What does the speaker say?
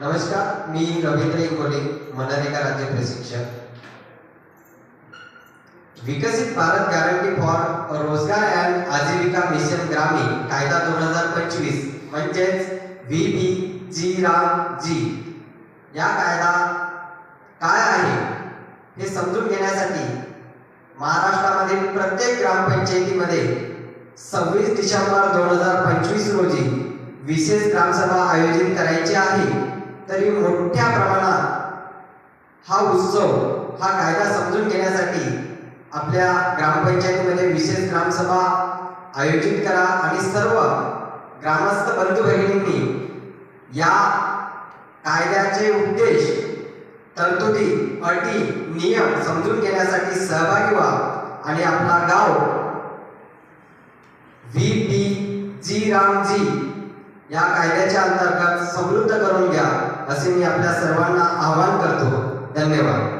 नमस्कार मी रवींद्र इंगोले मनरेगा राज्य प्रशिक्षक. विकसित भारत गॅरंटी फॉर रोजगार अँड आजीविका मिशन ग्रामीण कायदा दोन हजार पंचवीस म्हणजेच व्ही बी जी राम जी. या कायदा काय आहे? हे समजून घेण्यासाठी महाराष्ट्रामधील प्रत्येक ग्रामपंचायतीमध्ये सव्वीस डिसेंबर दोन हजार पंचवीस रोजी विशेष ग्रामसभा आयोजित करायची आहे. तरी मोठ्या प्रमाणात हा उत्सव हा कायदा समजून घेण्यासाठी आपल्या ग्रामपंचायतीमध्ये विशेष ग्रामसभा आयोजित करा आणि सर्व ग्रामस्थ बंधू भगिनींनी या कायद्याचे उद्देश तरतुदी अटी नियम समजून घेण्यासाठी सहभागी व्हा आणि आपला गाव व्ही. पी. जी. रामजी या कायद्याच्या अंतर्गत समृद्ध करून मी आपल्या सर्वांना आवाहन करतो. धन्यवाद.